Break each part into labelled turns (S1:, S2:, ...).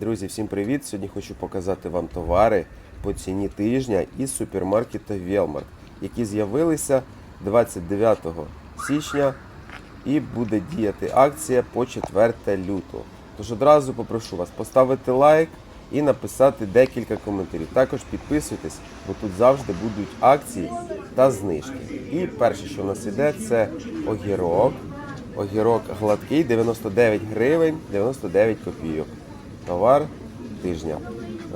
S1: Друзі, всім привіт! Сьогодні хочу показати вам товари по ціні тижня із супермаркету Велмарт, які з'явилися 29 січня і буде діяти акція по 4 лютого. Тож одразу попрошу вас поставити лайк і написати декілька коментарів. Також підписуйтесь, бо тут завжди будуть акції та знижки. І перше, що у нас іде, це огірок. Огірок гладкий 99 гривень 99 копійок. Товар тижня.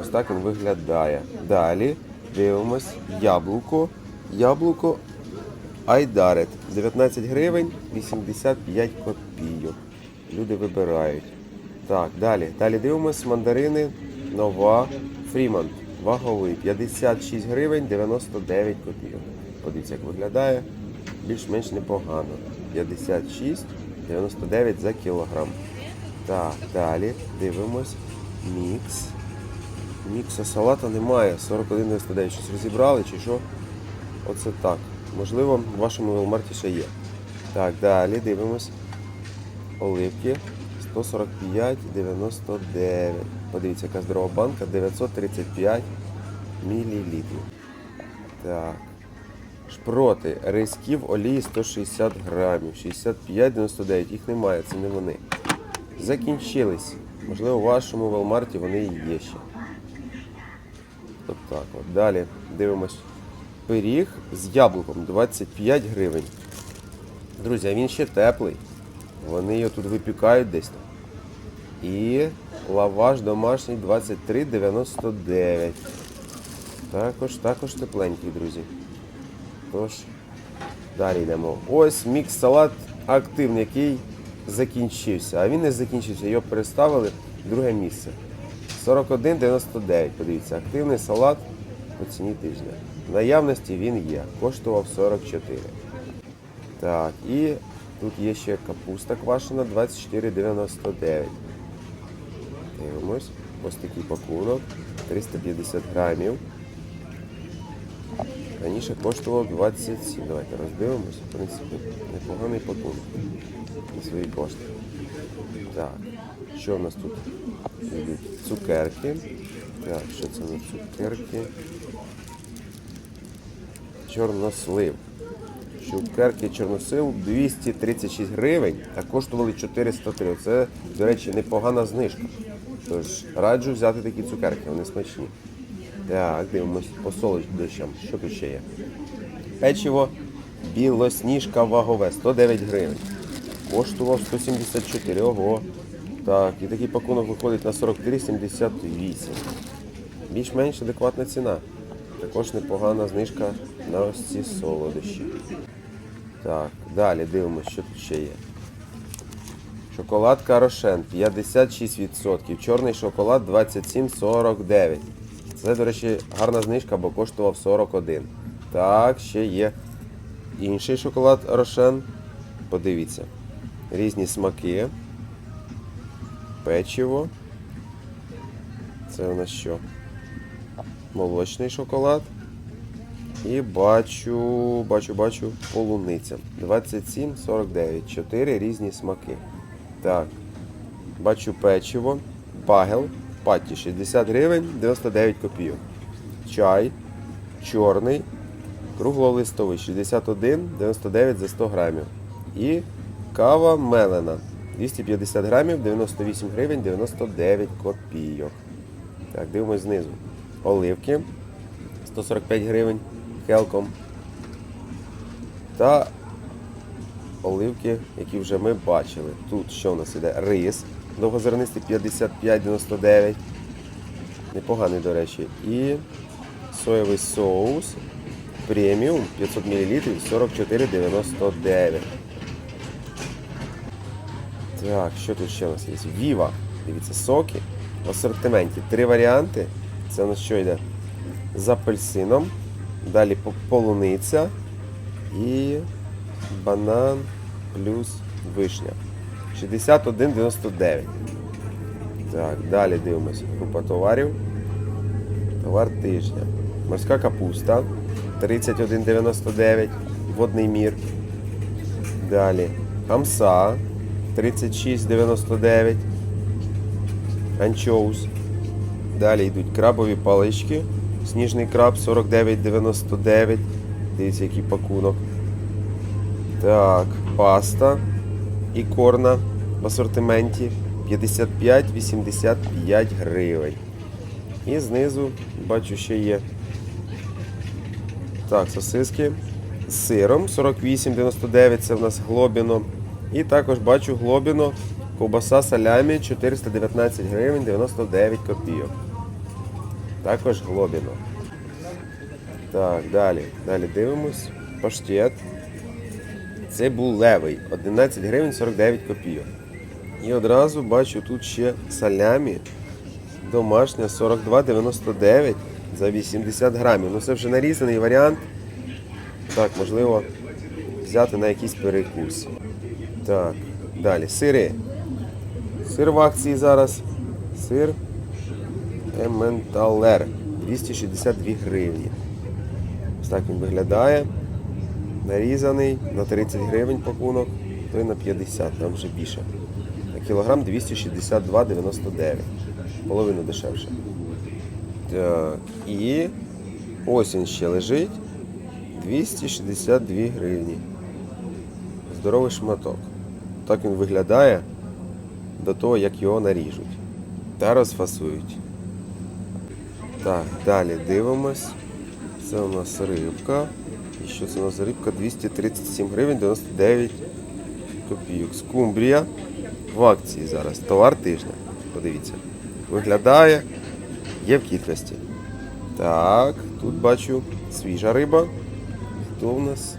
S1: Ось так він виглядає. Далі дивимось яблуко. Яблуко Айдарет 19 гривень 85 копійок. Люди вибирають. Так, далі. Далі дивимось мандарини нова Фрімант. Ваговий 56 гривень 99 копійок. Подивіться, як виглядає. Більш-менш непогано. 56 99 за кілограм. Так, далі дивимось. Мікс. Мікса салата немає. 41,99. Щось розібрали чи що? Оце так. Можливо, в вашому велмарті ще є. Так, далі дивимось. Оливки 145,99. Подивіться, яка здорова банка 935 мл. Так. Шпроти, ризків олії 160 грамів, 65,99. Їх немає, це не вони. Закінчились. Можливо, у вашому велмарті вони є ще. От так от. Далі дивимось. Пиріг з яблуком 25 гривень. Друзі, а він ще теплий. Вони його тут випікають десь. там. І лаваш домашній 23,99. Також, також тепленький, друзі. Тож, далі йдемо. Ось мікс салат активний, який закінчився. А він не закінчився, його переставили в друге місце. 41,99. Подивіться, активний салат по ціні тижня. В наявності він є. Коштував 44. Так, і тут є ще капуста квашена 24,99. Дивимось. Ось такий пакунок. 350 грамів. Раніше коштував 27. Давайте роздивимося. В принципі, непоганий пакунок на свої кошти. Так, що в нас тут? Цукерки. Так, що це на цукерки? Чорнослив. Цукерки чорнослив 236 гривень, а коштували 403. Це, до речі, непогана знижка. Тож раджу взяти такі цукерки, вони смачні. Так, дивимось по солодощам. Що тут ще є? Печиво білосніжка вагове 109 гривень. Коштував 174. Ого. Так, і такий пакунок виходить на 43,78. Більш-менш адекватна ціна. Також непогана знижка на ось ці солодощі. Так, далі дивимося, що тут ще є. Шоколадка Рошен 56%. Чорний шоколад 27,49. Це, до речі, гарна знижка, бо коштував 41. Так, ще є інший шоколад Рошен. Подивіться. Різні смаки. Печиво. Це у нас що? Молочний шоколад. І бачу, бачу, бачу, полуниця. 27,49. Чотири різні смаки. Так. Бачу печиво. Багел. Патті 60 гривень 99 копійок. Чай. Чорний. Круглолистовий 61,99 за 100 грамів. І кава мелена. 250 грамів 98 гривень 99 копійок. Так, дивимось знизу. Оливки 145 гривень хелком. Та оливки, які вже ми бачили. Тут що у нас іде? Рис. Довгозернистий 55,99. Непоганий, до речі. І соєвий соус преміум 500 мл 44,99. Так, що тут ще у нас є? Віва. Дивіться, соки. В асортименті. Три варіанти. Це у нас що йде? З апельсином. Далі полуниця і банан плюс вишня. 61,99. Так, далі дивимося. Група товарів. Товар тижня. Морська капуста 31,99. Водний мір. Далі. Хамса 36,99. анчоус. Далі йдуть крабові палички. Сніжний краб 49,99. Дивіться, який пакунок. Так, паста і корна в асортименті 55-85 гривень. І знизу бачу ще є. Так, сосиски з сиром 48,99 це в нас глобіно. І також бачу глобіно, ковбаса салямі 419 гривень 99 копійок. Також глобіно. Так, далі. Далі дивимось. Паштет. Цибулевий 11 гривень 49 копійок. І одразу бачу тут ще салямі. Домашня 42,99 за 80 грамів. Ну це вже нарізаний варіант. Так, можливо, взяти на якийсь перекус. Так, далі. Сири. Сир в акції зараз. Сир Ементалер 262 гривні. Ось так він виглядає. Нарізаний на 30 гривень пакунок, той на 50, там вже більше. Кілограм 262,99. Половину дешевше. Так, і осінь ще лежить 262 гривні. Здоровий шматок. Так він виглядає до того, як його наріжуть. Та розфасують. Так, далі дивимось. Це у нас рибка. І що це у нас рибка? 237 гривень 99 копійок. Скумбрія в акції зараз. Товар тижня. Подивіться. Виглядає, є в кількості. Так, тут бачу свіжа риба. Хто в нас?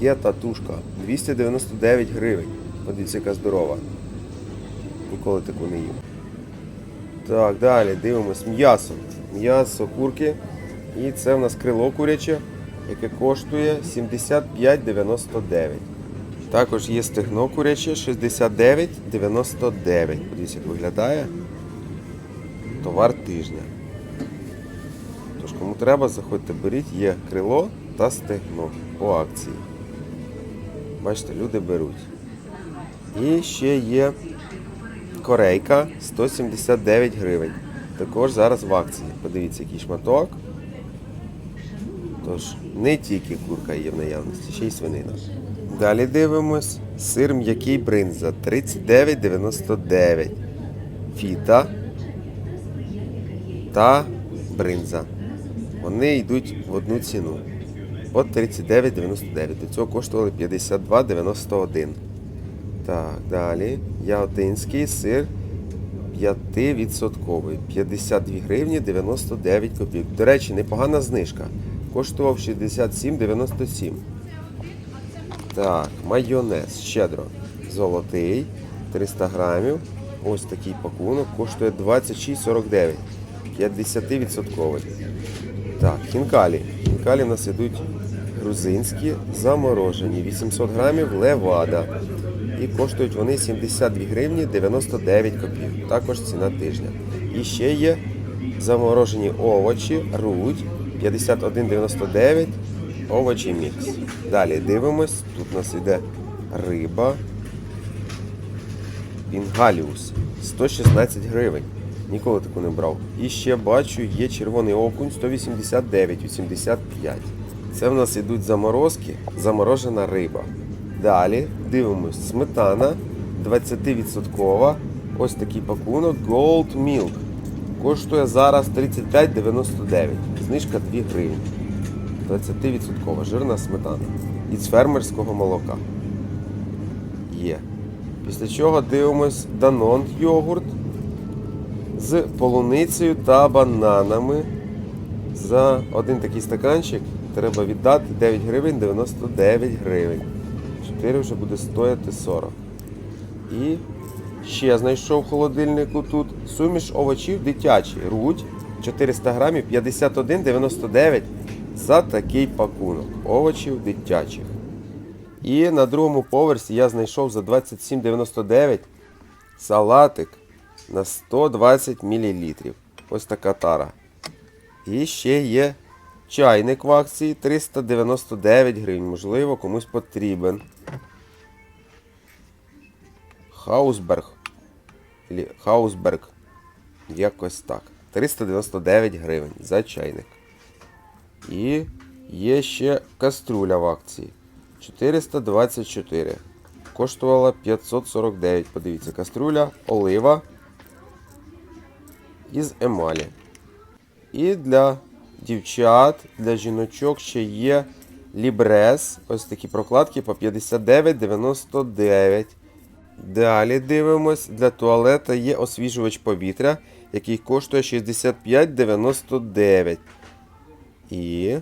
S1: Є татушка. 299 гривень. Подивіться, яка здорова. Ніколи таку не їв. Так, далі дивимось м'ясо. М'ясо курки. І це в нас крило куряче, яке коштує 75,99. Також є стегно куряче 69,99. Подивіться, як виглядає. Товар тижня. Тож, кому треба, заходьте, беріть, є крило та стегно по акції. Бачите, люди беруть. І ще є корейка 179 гривень. Також зараз в акції. Подивіться, який шматок. Тож, не тільки курка є в наявності, ще й свинина. Далі дивимось. Сир м'який бринза 39,99. Фіта та бринза. Вони йдуть в одну ціну. По 39,99. До цього коштували 52,91. Так, далі. Яготинський сир 5%. 52 гривні 99 копійок. До речі, непогана знижка. Коштував 67,97. Так, майонез щедро. Золотий. 300 грамів. Ось такий пакунок. Коштує 26,49. 50%. Так, хінкалі. Хінкалі в нас ідуть грузинські, заморожені. 800 грамів левада. І коштують вони 72 гривні 99 копійок. Також ціна тижня. І ще є заморожені овочі, рудь 51,99. Овочі мікс. Далі дивимось. Тут у нас йде риба. Пінгаліус 116 гривень. Ніколи таку не брав. І ще бачу, є червоний окунь 189,85. Це в нас йдуть заморозки, заморожена риба. Далі дивимось, сметана 20%. Ось такий пакунок Gold Milk. Коштує зараз 35,99. Знижка 2 гривні. 20% жирна сметана. Із фермерського молока. Є. Після чого дивимось Данон йогурт з полуницею та бананами. За один такий стаканчик треба віддати 9 гривень 99 гривень. 4 вже буде стояти 40. І ще знайшов в холодильнику тут суміш овочів дитячий. Рудь 400 грамів 51,99 за такий пакунок овочів дитячих. І на другому поверсі я знайшов за 27,99 салатик на 120 мл. Ось така тара. І ще є чайник в акції 399 гривень. Можливо, комусь потрібен. Хаусберг. Хаусберг. Якось так. 399 гривень за чайник. І є ще каструля в акції. 424. Коштувала 549. Подивіться, каструля, олива із емалі. І для дівчат, для жіночок ще є лібрес. Ось такі прокладки по 59,99. Далі дивимось. Для туалета є освіжувач повітря, який коштує 65,99. І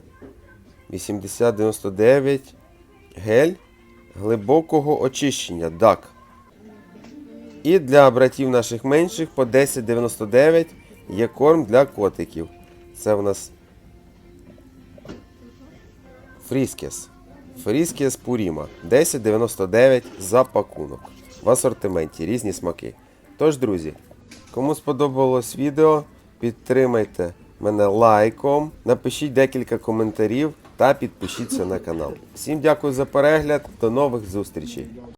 S1: 80,99 гель глибокого очищення DAC. І для братів наших менших по 10,99 є корм для котиків. Це в нас Фріскес. Фріскес Пуріма. 10,99 за пакунок. В асортименті різні смаки. Тож, друзі, кому сподобалось відео, підтримайте мене лайком, напишіть декілька коментарів та підпишіться на канал. Всім дякую за перегляд, до нових зустрічей!